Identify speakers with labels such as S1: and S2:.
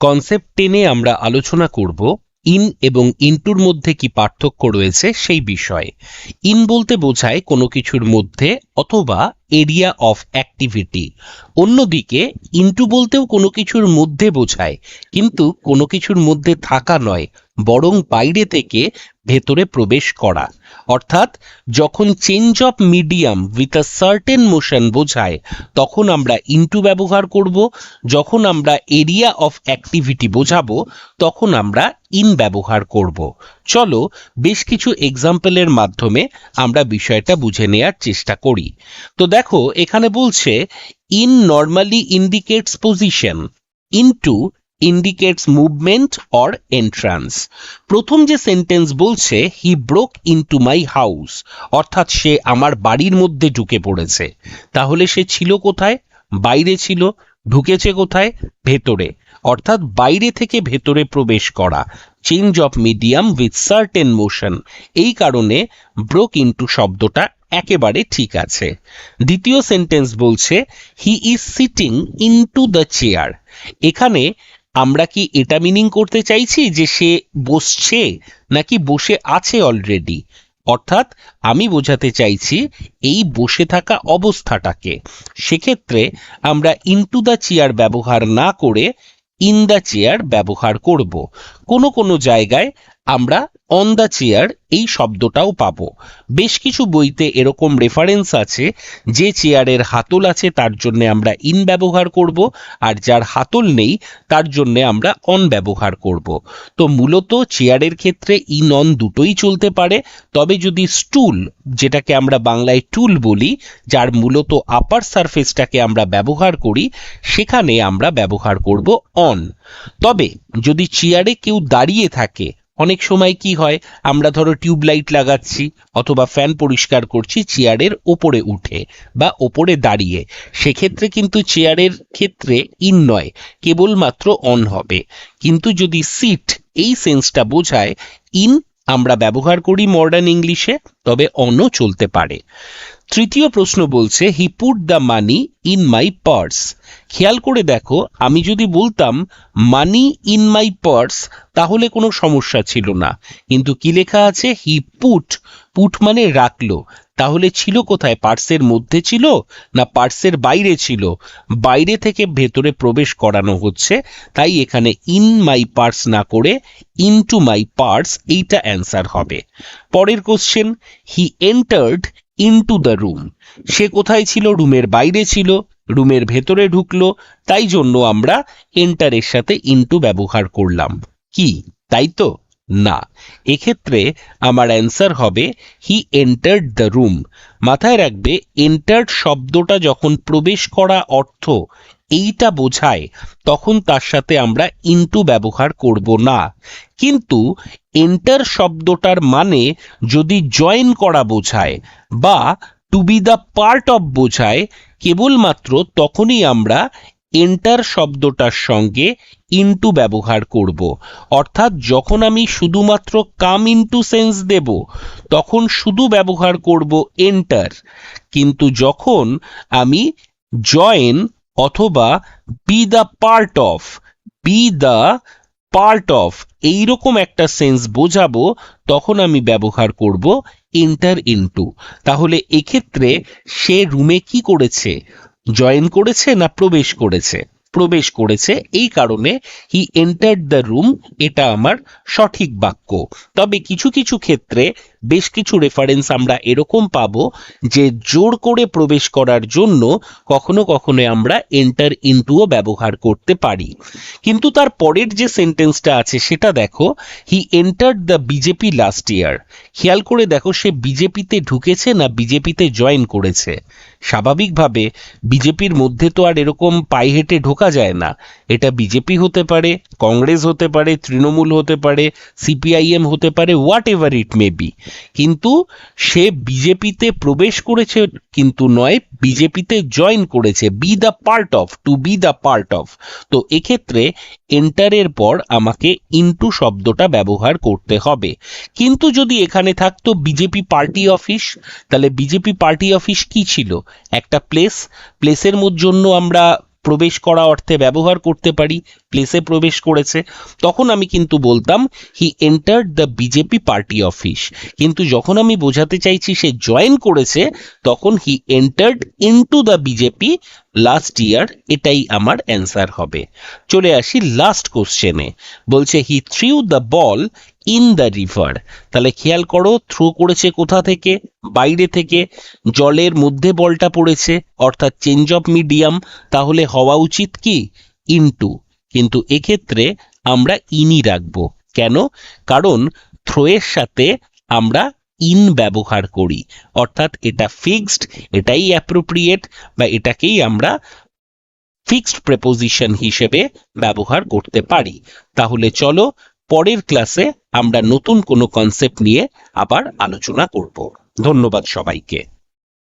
S1: Concept টেনে আমরা আলোচনা করব ইন এবং ইনটুর মধ্যে কি পার্থক্য রয়েছে সেই বিষয়ে। ইন বলতে বোঝায় কোনো কিছুর মধ্যে অথবা এরিয়া অফ অ্যাক্টিভিটি। অন্যদিকে, ইনটু বলতেও কোনো কিছুর মধ্যে বোঝায়, কিন্তু কোনো কিছুর মধ্যে থাকা নয়, বরং বাইরে থেকে ভেতরে প্রবেশ করা। অর্থাৎ যখন change of medium with a certain motion বোঝায়, তখন আমরা ইনটু ব্যবহার করব, যখন আমরা এরিয়া অফ অ্যাক্টিভিটি বোঝাবো, তখন আমরা ইন ব্যবহার করব। চলো বেশ কিছু এক্সাম্পলের মাধ্যমে আমরা বিষয়টা বুঝে নেয়ার চেষ্টা করি। তো দেখো, এখানে বলছে in normally indicates position into indicates movement or entrance প্রথম যে সেন্টেন্স বলছে he broke into my house অর্থাৎ সে আমার বাড়ির মধ্যে ঢুকে পড়েছে। তাহলে সে ছিল কোথায়? বাইরে ছিল। ঢুকেছে কোথায়? ভেতরে। অর্থাৎ বাইরে থেকে ভেতরে প্রবেশ করা। Change of medium with certain motion এই কারণে ব্রোক ইনটু শব্দটা একেবারে ঠিক আছে। দ্বিতীয় সেন্টেন্স বলছে he is sitting into the chair এখানে আমরা কি এটা মিনিং করতে চাইছি যে সে বসছে নাকি বসে আছে অলরেডি অর্থাৎ আমি বোঝাতে চাইছি এই বসে থাকা অবস্থাটাকে। সেক্ষেত্রে আমরা ইনটু দ্য চেয়ার ব্যবহার না করে ইন দ্য চেয়ার ব্যবহার করব। কোনো কোনো জায়গায় আমরা অন দ্য চেয়ার এই শব্দটাও পাবো। বেশ কিছু বইতে এরকম রেফারেন্স আছে, যে চেয়ারের হাতল আছে তার জন্য আমরা ইন ব্যবহার করব, আর যার হাতল নেই তার জন্য আমরা অন ব্যবহার করব। তো মূলত চেয়ারের ক্ষেত্রে ইন অন দুটোই চলতে পারে, তবে যদি স্টুল যেটাকে আমরা বাংলায় টুল বলি, যার মূলত আপার সারফেসটাকে আমরা ব্যবহার করি, সেখানে আমরা ব্যবহার করব অন তবে যদি চেয়ারে কেউ দাঁড়িয়ে থাকে অনেক সময় কি হয়, আমরা ধরো টিউবলাইট লাগাচ্ছি অথবা ফ্যান পরিষ্কার করছি চেয়ারের ওপরে উঠে বা ওপরে দাঁড়িয়ে। সেক্ষেত্রে কিন্তু চেয়ারের ক্ষেত্রে ইন নয়, কেবলমাত্র অন হবে। কিন্তু যদি সিট এই সেন্সটা বোঝায় ইন আমরা ব্যবহার করি মডার্ন ইংলিশে তবে অনও চলতে পারে। তৃতীয় প্রশ্ন বলছে he put the money in my purse খেয়াল করে দেখো, আমি যদি বলতাম মানি ইন মাই পার্স তাহলে কোনো সমস্যা ছিল না। কিন্তু কি লেখা আছে? হি পুট পুট মানে রাখল। তাহলে ছিল কোথায়? পার্সের মধ্যে ছিল না পার্সের বাইরে ছিল? বাইরে থেকে ভেতরে প্রবেশ করানো হচ্ছে, তাই এখানে ইন মাই পার্স না করে ইনটু মাই পার্স এইটা অ্যান্সার হবে। পরের question he entered into the room সে কোথায় ছিল? রুমের বাইরে ছিল। রুমের ভেতরে ঢুকলো। তাই জন্য আমরা এন্টারের সাথে ইনটু ব্যবহার করলাম। কি? তাই তো? না। এক্ষেত্রে আমার অ্যান্সার হবে হি এন্টার্ড দ্য রুম মাথায় রাখবে এন্টার্ড শব্দটা যখন প্রবেশ করা অর্থ এইটা বোঝায়, তখন তার সাথে আমরা ইনটু ব্যবহার করব না। কিন্তু এন্টার শব্দটার মানে যদি জয়েন করা বোঝায় বা to be the part of বোঝায়, কেবলমাত্র তখনই আমরা এন্টার শব্দটার সঙ্গে ইনটু ব্যবহার করব। অর্থাৎ যখন আমি শুধুমাত্র কাম ইনটু সেন্স দেব, তখন শুধু ব্যবহার করব এন্টার কিন্তু যখন আমি জয়েন অথবা be the part of be the part of এইরকম একটা সেন্স বোঝাবো, তখন আমি ব্যবহার করব এন্টার ইনটু তাহলে এক্ষেত্রে সে রুমে কি করেছে? জয়েন করেছে না প্রবেশ করেছে? প্রবেশ করেছে এই কারণে হি এন্টার্ড দ্য রুম এটা আমার সঠিক বাক্য। তবে কিছু কিছু ক্ষেত্রে বেশ কিছু রেফারেন্স আমরা এরকম পাবো যে জোর করে প্রবেশ করার জন্য কখনো কখনো আমরা এন্টার ইনটুও ব্যবহার করতে পারি। কিন্তু তার পরের যে সেন্টেন্সটা আছে সেটা দেখো he enter the BJP last year খেয়াল করে দেখো সে বিজেপিতে ঢুকেছে না বিজেপিতে জয়েন করেছে। স্বাভাবিকভাবে বিজেপির মধ্যে তো আর এরকম পায়ে হেঁটে ঢোকা যায় না। এটা বিজেপি হতে পারে কংগ্রেস হতে পারে, তৃণমূল হতে পারে সিপিআইএম হতে পারে whatever it may be কিন্তু সে বিজেপিতে প্রবেশ করেছে কিন্তু নয়, বিজেপিতে জয়েন করেছে। Be the part of to be the part of তো এক্ষেত্রে এন্টারের পর আমাকে ইনটু শব্দটা ব্যবহার করতে হবে। কিন্তু যদি এখানে থাকতো বিজেপি পার্টি অফিস তাহলে বিজেপি পার্টি অফিস কি ছিল? একটা প্লেস প্লেসের জন্য আমরা প্রবেশ করা অর্থে ব্যবহার করতে পারি প্লেসে প্রবেশ করেছে। তখন আমি কিন্তু বলতাম he entered the BJP party office কিন্তু যখন আমি বোঝাতে চাইছি সে জয়েন করেছে, তখন he entered into the BJP last year এটাই আমার অ্যান্সার হবে। চলে আসি লাস্ট কোশ্চেনে বলছে he threw the ball in the river তাহলে খেয়াল করো থ্রো করেছে কোথা থেকে? বাইরে থেকে। জলের মধ্যে বলটা পড়েছে, অর্থাৎ চেঞ্জ অফ মিডিয়াম তাহলে হওয়া উচিত কি? ইনটু কিন্তু এক্ষেত্রে আমরা ইনই রাখব। কেন? কারণ থ্রোয়ের সাথে আমরা ইন ব্যবহার করি। অর্থাৎ এটা ফিক্সড এটাই অ্যাপ্রোপ্রিয়েট বা এটাকেই আমরা ফিক্সড প্রেপোজিশন হিসেবে ব্যবহার করতে পারি। তাহলে চলো পরের ক্লাসে আমরা নতুন কোনো কনসেপ্ট নিয়ে আবার আলোচনা করব। ধন্যবাদ সবাইকে।